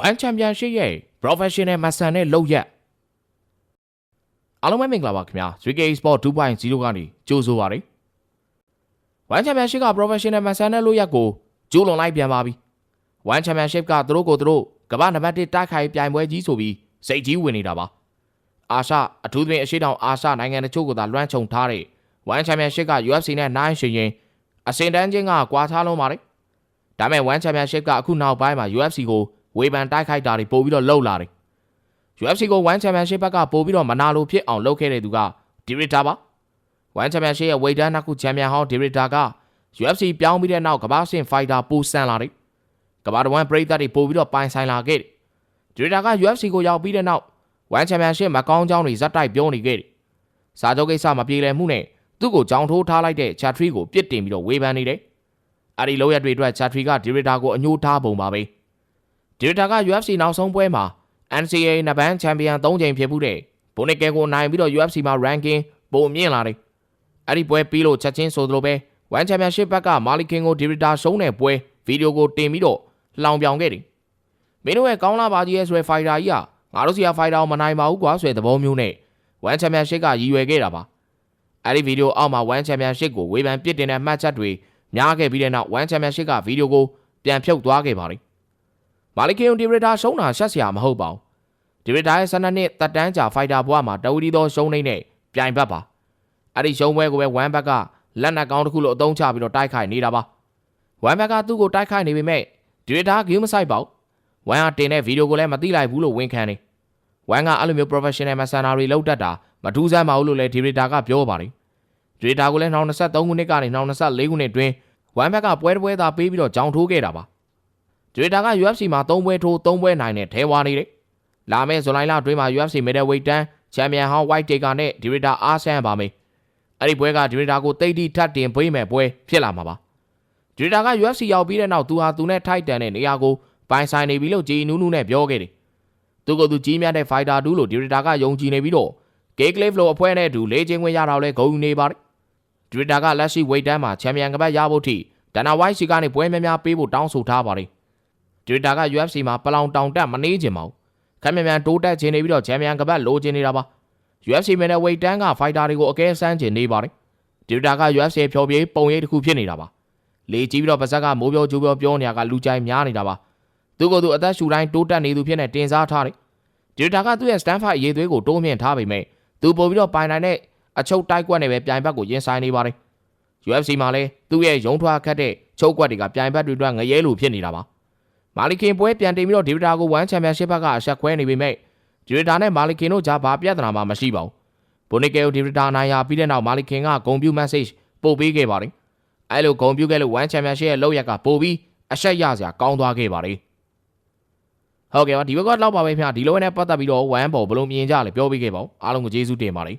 One Championship ရဲ့ Professional မဆန်တဲ့လောက်ရက်အားလုံးပဲမင်္ဂလာပါခင်ဗျာ 3K Sport 2.0ကနေကြိုးဆိုပါရစေ One Championship က Professional မဆန်တဲ့လောက်ရက်ကိုကျိုးလွန်လိုက်ပြန်ပါပြီ One Championship ကသူတို့ကိုသူတို့ကမ္ဘာနံပါတ်1တိုက်ခိုက်ပြိုင်ပွဲကြီးဆိုပြီးစိတ်ကြီးဝင်နေတာပါအာရှအထူးသဖြင့်အရှိတောင်အာရှနိုင်ငံတချို့ကသာလွှမ်းခြုံထားတဲ့ One Championship က UFC နဲ့နိုင်ရှင်ရင်အစင်တန်းချင်းကကွာခြားလုံးပါတယ်ဒါပေမဲ့ One Championship ကအခုနောက်ပိုင်းမှာ UFC ကို ဝေဖန်တိုက်ခိုက်တာတွေပို့ပြီးတော့လှုပ်လာတယ် UFC ကို One Championship ဘက်ကပို့ပြီးတော့မနာလိုဖြစ်အောင်လုပ်ခဲ့တဲ့သူက Director ပါ One Championship ရဲ့ weight တန်းနှစ်ခုချန်ပီယံဟောင်း Director က UFC ပြောင်းပြီးတဲ့နောက်ကမ္ဘာ့ဆင့် fighter ပိုဆန်လာတယ်ကမ္ဘာတစ်ဝန်းပရိသတ်တွေပို့ပြီးတော့ပိုင်ဆိုင်လာခဲ့တယ် Director က UFC ကိုရောက်ပြီးတဲ့နောက် One Championship မကောင်းကြောင်းတွေဇက်တိုက်ပြောနေခဲ့တယ်စာချုပ်ကိစ္စမပြေလည်မှုနဲ့သူ့ကိုကြောင်ထိုးထားလိုက်တဲ့ Chatri ကိုပြစ်တင်ပြီးတော့ဝေဖန်နေတယ်အဲ့ဒီလောက်ရတွေအတွက် Chatri က Director ကိုအညှိုးထားပုံပါပဲ Director က UFC နောက်ဆုံးပွဲမှာ NCAA နဘန်ချန်ပီယံ၃ချိန်ဖြစ်မှုတဲ့ဘိုနစ်ကဲကိုနိုင်ပြီးတော့ UFC မှာ ranking ပုံမြင့်လာတယ်။အဲ့ဒီပွဲပြီးလို့ချက်ချင်းဆိုသလိုပဲ One Championship ဘက်ကမာလီကင်ကို Director ရှုံးတဲ့ပွဲဗီဒီယိုကိုတင်ပြီးတော့လှောင်ပြောင်ခဲ့တယ်။မင်းတို့ရဲ့ကောင်းလာပါကြီးရဲ့ဆိုရယ် fighter ကြီးကငါတို့စီယာ fighter ကိုမနိုင်ပါဘူးကွာဆိုတဲ့သဘောမျိုးနဲ့ One Championship ကရည်ရွယ်ခဲ့တာပါ။အဲ့ဒီဗီဒီယိုအောက်မှာ One Championship ကိုဝေဖန်ပစ်တင်တဲ့မှတ်ချက်တွေများခဲ့ပြီးတဲ့နောက် One Championship ကဗီဒီယိုကိုပြန်ဖြုတ်သွားခဲ့ပါတယ်။ မာလီကင်ကို Director ရှုံးတာရှက်စရာမဟုတ်ပါဘူး။ဒီရတာရဲ့ဆန္ဒနှစ်တက်တန်းကြာဖိုက်တာဘွားမှာတဝီဒီသောရှုံးနေနဲ့ပြိုင်ဘက်ပါအဲ့ဒီရှုံးပွဲကိုပဲဝမ်ဘက်ကလက်နက်ကောင်းတစ်ခုလိုအသုံးချပြီးတော့တိုက်ခိုက်နေတာပါဝမ်ဘက်ကသူ့ကိုတိုက်ခိုက်နေပေမဲ့ဒီရတာဂိမ်းမဆိုင်ပါဘူးဝမ်ဟာတင်တဲ့ဗီဒီယိုကိုလည်းမသိလိုက်ဘူးလို့ဝန်ခံနေဝမ်ကအဲ့လိုမျိုး professional မဆန်နာတွေလောက်တတ်တာမထူးဆန်းပါဘူးလို့လည်းဒီရတာကပြောပါတယ်ဒီရတာကိုလည်း2023ခုနှစ်ကနေ2024ခုနှစ်အတွင်းဝမ်ဘက်ကပွဲတစ်ပွဲသာပေးပြီးတော့ကြောင်ထိုးခဲ့တာပါ ဒီရတာက UFC မှာ3ပွဲထိုး3ပွဲနိုင်နဲ့ထဲဝါနေတယ်လာမယ့်ဇွန်လလအတွင်းမှာ UFC Middleweight တန်းချန်ပီယံဟောင်း White Taker နဲ့ Director အားဆန်းပါမယ်။အဲ့ဒီပွဲက Director ကိုတိတ်တိထပ်တင်ပေးမယ်ပွဲဖြစ်လာမှာပါ။ Director က UFC ရောက်ပြီးတဲ့နောက်သူဟာသူနဲ့ထိုက်တန်တဲ့နေရာကိုပိုင်ဆိုင်နေပြီလို့ဂျီနူးနူးနဲ့ပြောခဲ့တယ်။သူကသူကြီးမြတ်တဲ့ Fighter 2လို့ Director ကယုံကြည်နေပြီးတော့ Gay Cliff လို့အဖွဲ့နဲ့အတူလေ့ကျင့်ခွင့်ရတာလည်းဂုဏ်ယူနေပါတယ်။ Director ကလက်ရှိ weight တန်းမှာချန်ပီယံကပတ်ရဖို့ထိဒနာ White စီကနေပွဲများများပေးဖို့တောင်းဆိုထားပါတယ်။ Director က UFC မှာပလောင်တောင်တက်မနေချင်ပါဘူး။ခက်မြန်မြန်တိုးတက်ခြင်းနေပြီးတော့ချန်ပီယံကပတ်လိုချင်နေတာပါ UFC မင်းနဲ့ဝိတ်တန်းကဖိုက်တာတွေကိုအကဲဆန်းခြင်းနေပါတယ်ဒီတာက UFC ဖြော်ပြေးပုံရိပ်တစ်ခုဖြစ်နေတာပါလေကြီးပြီးတော့ပါဇက်ကမိုးပြောကြိုးပြောပြောနေရကလူကြိုင်များနေတာပါသူကသူအသက်ရှူတိုင်းတိုးတက်နေသူဖြစ်နေတင်စားထားတယ်ဒီတာကသူ့ရဲ့ Stanford အရေးသွေးကိုတိုးမြင့်ထားပေမဲ့သူပို့ပြီးတော့ပိုင်နိုင်တဲ့အချုပ်တိုက်ကွက်နဲ့ပဲပြိုင်ဘက်ကိုရင်ဆိုင်နေပါတယ် UFC မှာလည်းသူ့ရဲ့ရုံထွားခတ်တဲ့ချုပ်ကွက်တွေကပြိုင်ဘက်တွေအတွက်ငရဲလိုဖြစ်နေတာပါ မာလီကင်ပွဲပြန်တင်ပြီးတော့ဒီဗတာကို1ချန်ပီယံရှစ်ဘက်ကအဆက်ခွဲနေပေမဲ့ဒီဗတာနဲ့မာလီကင်တို့ကြားဘာပြဿနာမှမရှိပါဘူးဘိုနီကယ်ကိုဒီဗတာနိုင်ရပြီးတဲ့နောက်မာလီကင်ကဂုံပြူ message ပို့ပေးခဲ့ပါတယ်အဲလိုဂုံပြူခဲ့လို့1ချန်ပီယံရှစ်ရဲ့လောက်ရက်ကပို့ပြီးအဆက်ရစရာကောင်းသွားခဲ့ပါတယ်ဟုတ်ကဲ့ပါဒီဘက်ကတော့ပါပဲခင်ဗျာဒီလိုနဲ့ပတ်သက်ပြီးတော့1ပေါ်ဘယ်လိုမြင်ကြလဲပြောပေးခဲ့ပါဦးအားလုံးကိုကျေးဇူးတင်ပါတယ်